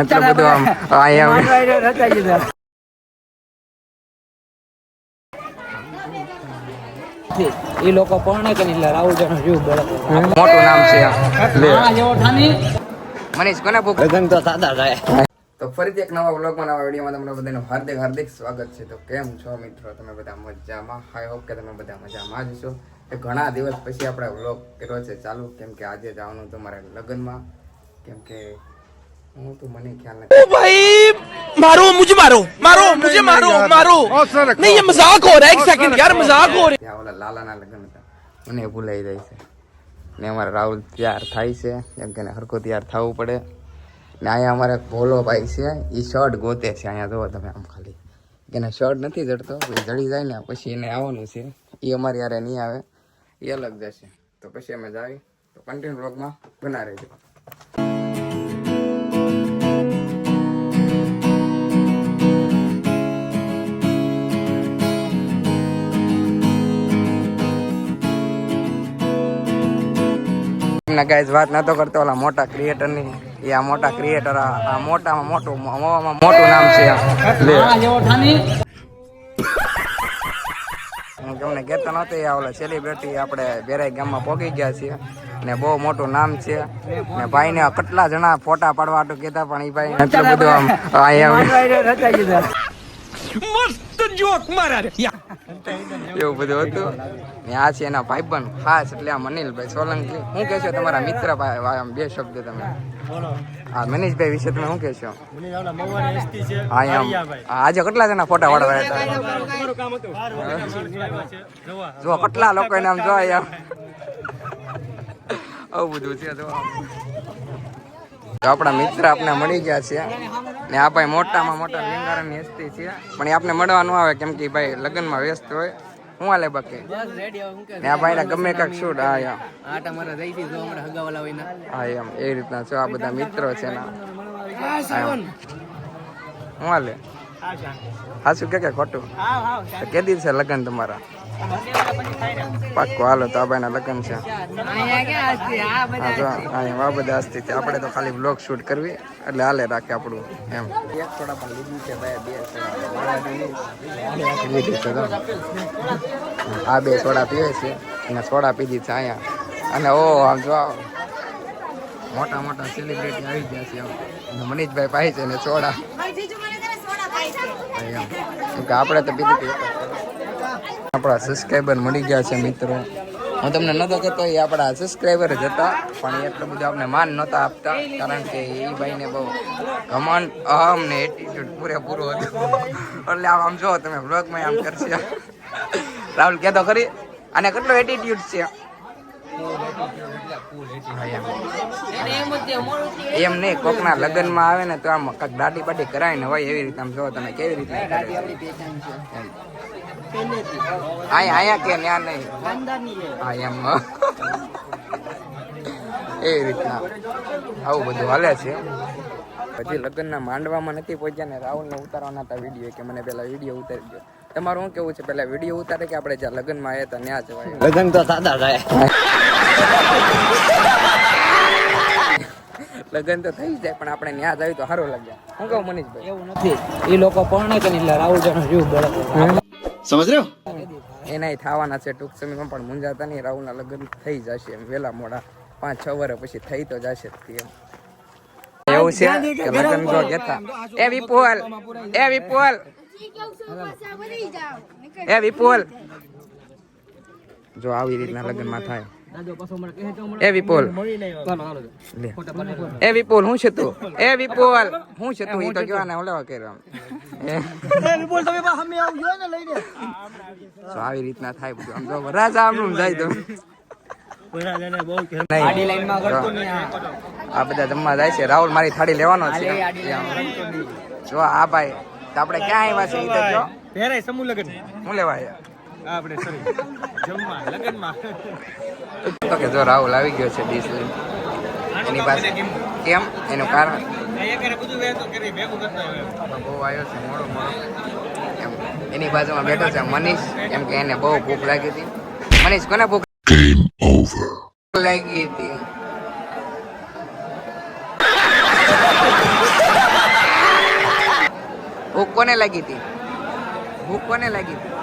એટલું બધું આમ આયા એ લોકો પરણે કે નહીં? રાહુલ જનો જીવ બળે મોટું નામ છે મનીષ કોને ભૂખ? લગન તો સાદા થાય. તો ફરીથી એક નવા બ્લોગમાં નવા વિડીયોમાં તમને બધાનું હાર્દિક હાર્દિક સ્વાગત છે. તો કેમ છો મિત્રો? તમે બધા મજામાં? આઈ હોપ કે તમે બધા મજામાં જ છો. એ ઘણા દિવસ પછી આપણે વ્લોગ કર્યો છે ચાલુ. કેમ કે આજે જવાનું તમારે મારે લગ્નમાં. કેમ કે હું તો મને ખ્યાલ નથી भाई मारो मुझे मारो मारो मुझे मारो मारो नहीं ये मजाक हो रहा है एक सेकंड यार मजाक हो रहा है ત્યાં ઓલા લાલાના લગ્ન હતા મને એ ભૂલાઈ જાય છે ને અમારા રાહુલ તૈયાર થાય છે કેમ કે એને હરખો તૈયાર થવું પડે ને અહીંયા અમારે એક ભોલો ભાઈ છે એ શર્ટ ગોતે છે અહીંયા જુઓ તમે આમ ખાલી એને શર્ટ નથી જડતો પછી જડી જાય ને પછી એને આવવાનું છે એ અમારી યારે નહીં આવે એ અલગ જશે તો પછી અમે જાવી તો કન્ટિન્યુ બ્લોગમાં બના રહેજો એમના ગાઈઝ વાત નતો કરતો ઓલા મોટા ક્રિએટરની એ આ મોટા ક્રિએટર આ મોટામાં મોટું મોવામાં મોટું નામ છે હા તમને કહેતો નહોતો આ ઓલા સેલિબ્રિટી આપણે બેરાઈ ગામમાં પોગી ગયા છીએ ને બહુ મોટું નામ છે ને ભાઈને કેટલા જણા ફોટા પાડવા તો કહેતા પણ એ ભાઈ બધું આમ મસ્ત જોક મારા રે. એવું બધું હતું? આ છે એના ભાઈ ભાઈબંધ ખાસ એટલે આ મનિલભાઈ સોલંકી. શું કહેશો તમારા મિત્ર બે શબ્દ તમે? હા મનીષભાઈ વિશે તમે શું કહેશો? આજે કેટલા જણા ફોટા વાળવા હતા? જો કેટલા લોકો એને આમ જોવાય આમ આવું બધું છે આપણા મિત્ર આપણે મળી ગયા છે. ને આ ભાઈ મોટામાં મોટા લિંગારાની હસ્તી છે. પણ એ આપણે મળવાનું આવે કેમ કે ભાઈ લગ્નમાં વ્યસ્ત હોય. હું હાલે બાકી? ને આ ભાઈને ગમે કાંક શૂટ હા યા આટા મારા રહી થી જો હમણાં હગાવાલા હોય ના. હા એમ. એ રીતના છે આ બધા મિત્રો છે ના. હા. હું હાલે? હાસું કે કે ખોટું? કે દિવસે છે લગ્ન તમારા? પાક્કો હાલો તો આ ભાઈના લગ્ન છે આ બધા અસ્તી આપણે તો ખાલી બ્લોગ શૂટ કરવી એટલે હાલે રાખે આપણું એમ. આ બે સોડા પીવે છે અને સોડા પીધી છે અહીંયા અને ઓ આમ જો. મોટા મોટા સેલિબ્રિટી આવી ગયા છે એમ મનીષભાઈ પાય છે ને સોડા આપણે તો પીધી હતી. આપણા સબસ્ક્રાઈબર મળી ગયા છે મિત્રો. હું તમને નતો કહેતો, એ આપણા સબસ્ક્રાઈબર જ હતા, પણ એટલું બધું આપણે માન નહોતા આપતા, કારણ કે એ ભાઈને બહુ ઘમંડ, અહમ ને એટીટ્યુડ પૂરેપૂરો હતો. એટલે આમ જો તમે બ્લોગમાં આમ કરશે. રાહુલ કહેતો ખરી અને કેટલો એટીટ્યુડ છે? એમ. નહીં, કોકના લગ્નમાં આવે ને તો આમ કાંક દાટી પાટી કરાય કરાવીને હોય એવી રીતે આમ જો તમે કેવી રીતે કે ન્યા નહીં. હા એમ. એવી રીતના. આવું બધું હાલે છે. હજી લગ્નના માંડવામાં નથી પહોંચ્યા ને રાહુલને ઉતારવાના હતા વીડિયો કે મને પેલા વીડિયો ઉતારી દો તમારું શું કેવું છે? પેલા વીડિયો ઉતારે કે આપણે જ્યાં લગ્નમાં આવ્યા હતા ત્યાં જવાય લગન તો સાદા થાય લગ્ન તો થઈ જાય પણ આપણે ત્યાં જાય તો સારું લાગ્યા શું કહું મનીષભાઈ? એવું નથી. એ લોકો પરણે કે એટલે રાહુલ જનો જીવ બળે સમજ રહ્યો એના થવાના છે ટૂંક સમયમાં પણ મુંજાતા નહીં રાહુલના લગ્ન થઈ જશે એમ. વહેલા મોડા પાંચ છ વર્ષ પછી થઈ તો જશે એમ. એવું છે? લગ્ન જો કેતા એ વિપુલ એ વિપુલ. એ વિપુલ. જો આવી રીતના લગ્નમાં થાય. એ વિપુલ. એ વિપુલ હું છે તું? એ વિપુલ. હું છે તું? એ તો કેવાના ઓલા કર્યો? આવી રીતના થાય બધું. આમ જો આમનું જાય તો. આ બધા જમવા જાય છે. રાહુલ મારી થાળી લેવાનો છે. જો આ ભાઈ તો આપણે ક્યાં આવ્યા છે? ઈ તો પહેરાય સમૂહ લગન. હું લેવા આપણે સોરી જમવા લગનમાં. તો કે જો રાહુલ આવી ગયો છે ડીશ લઈને. એની પાસે કેમ? એનું કારણ? બધું વહેતું કરી ભેગું કરતા હોય. બહુ આવ્યો છે મોડો મોડો. એમ એની બાજુમાં બેઠો છે મનીષ એમ કે એને બહુ ભૂખ લાગી હતી. મનીષ કોને ભૂખ લાગી હતી? ભૂખ કોને લાગી હતી? ભૂખ કોને લાગી હતી?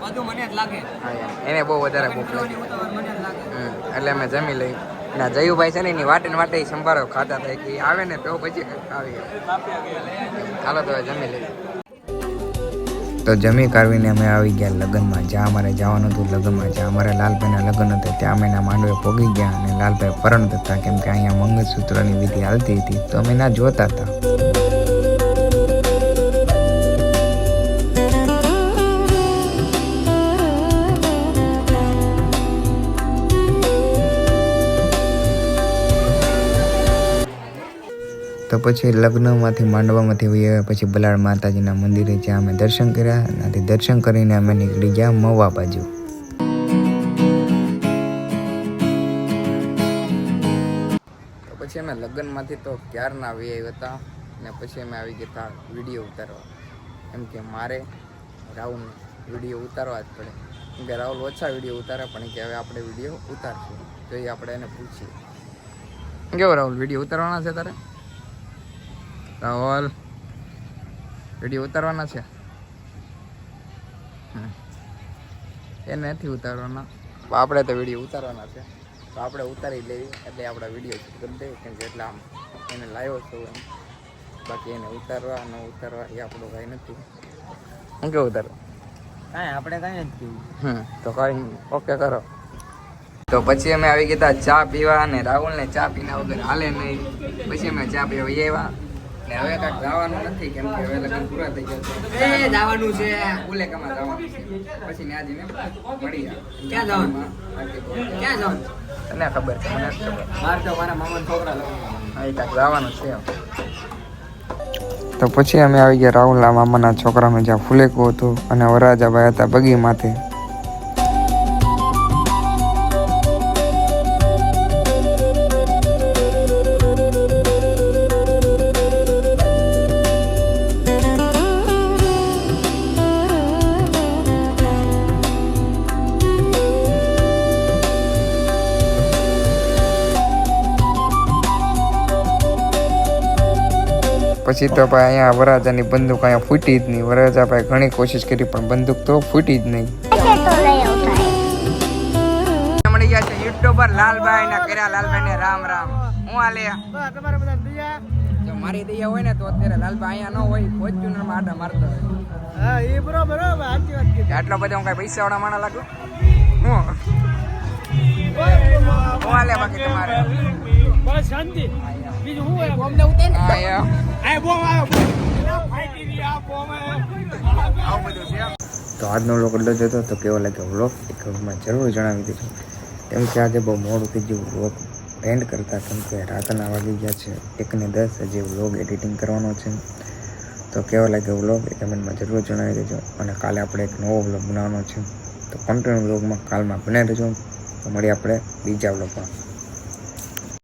બધું મને જ લાગે. એને બહુ વધારે ભૂખ લાગી. એટલે અમે જમી લઈ. ના જયુભાઈ છે ને એની વાટે વાટે સંભારો ખાતા થાય કે આવે ને તો પછી આવી ચાલો તો જમી લઈએ. તો જમી કાઢવીને અમે આવી ગયા લગ્નમાં. જ્યાં અમારે જવાનું હતું લગ્નમાં. જ્યાં અમારે લાલભાઈના લગ્ન હતા. ત્યાં અમે એના માંડવે પોગી ગયા અને લાલભાઈ પરણ હતા. કેમ કે અહીંયા મંગળસૂત્રની વિધિ હાલતી હતી. તો અમે ના જોતા હતા. પછી લગ્નમાંથી, માંડવામાંથી આવ્યા પછી બલાડ માતાજીના મંદિરે જ્યાં અમે દર્શન કર્યા ત્યાંથી દર્શન કરીને અમે નીકળી ગયા મવા બાજુ. પછી અમે લગ્નમાંથી તો ક્યારના આવી આવ્યા હતા ને પછી અમે આવી ગયા વીડિયો ઉતારવા. એમ કે મારે રાહુલ વીડિયો ઉતારવા જ પડે. કેમ કે રાહુલ ઓછા વીડિયો ઉતારે, પણ કે હવે આપણે વીડિયો ઉતારશું. તો એ આપણે એને પૂછીએ. કેવો રાહુલ, વીડિયો ઉતારવાના છે તારે? રાહુલ વીડિયો ઉતારવાના છે. એ નથી ઉતારવાના. આપણે તો વીડિયો ઉતારવાના છે. તો આપણે ઉતારી લેવી એટલે આપણે વીડિયો શૂટ કરી દઈએ કેમ કે એટલે આમ એને લાવ્યો છું એમ. બાકી એને ઉતારવા ન ઉતારવા એ આપણો કાંઈ નથી. હું કેવું ઉતારવા કાંઈ આપણે કાંઈ જ હમ તો કાંઈ ઓકે કરો. તો પછી અમે આવી ગયા ચા પીવા અને રાહુલને ચા પીના વગર હાલે નહીં. પછી અમે ચા પીવા આવ્યા. હવે કાંઈક જવાનું નથી કેમ કે હવે લગ્ન પૂરા થઈ ગયા એ જવાનું છે. ઉલેકામાં જવાનું પછી ત્યાં જઈને મળી ક્યાં જવાનું? ક્યાં જવાનું? તને ખબર છે મને ખબર. મારે તો મારા મામાના છોકરા હા એ કાંઈક જવાનું છે તો પછી અમે આવી ગયા રાહુલના મામાના છોકરાનું જ્યાં ફુલેકો હતું અને વરાજાભાઈ હતા બગીમાંથી. પછી તો ભાઈ અહીંયા વરાજાની બંદૂક અહીંયા ફૂટી જ નહીં. વરાજા ભાઈ ઘણી કોશિશ કરી પણ બંદૂક તો ફૂટી જ નહીં. મળી ગયા છે યુટ્યુબર લાલભાઈ ને કર્યા લાલભાઈ ને રામ રામ. હું જો મારી દયા હોય ને તો અત્યારે લાલભાઈ અહીંયા ન હોય ફોર્ચ્યુનરમાં આડા મારતો હોય. આટલો બધો હું કઈ પૈસા વાળા માણા લાગુ? હું? હું હાલે બાકી તમારે? તો આજનો વ્લોગ એટલો જ હતો. તો કેવો લાગ્યો વ્લોગ એ કમેન્ટમાં જરૂર જણાવી દેજો કેમ કે આજે બહુ મોડું થઈ ગયું વ્લોગ એન્ડ કરતા. કેમ કે રાતના વાગી ગયા છે એકને દસ. હજી વ્લોગ એડિટિંગ કરવાનો છે. તો કેવો લાગ્યો વ્લોગ એ કમેન્ટમાં જરૂર જણાવી દેજો. અને કાલે આપણે એક નવો વ્લોગ બનાવવાનો છે. તો કન્ટિન્યુ વ્લોગમાં કાલમાં બનાવી દેજો. તો મળીએ આપણે બીજા વ્લોગમાં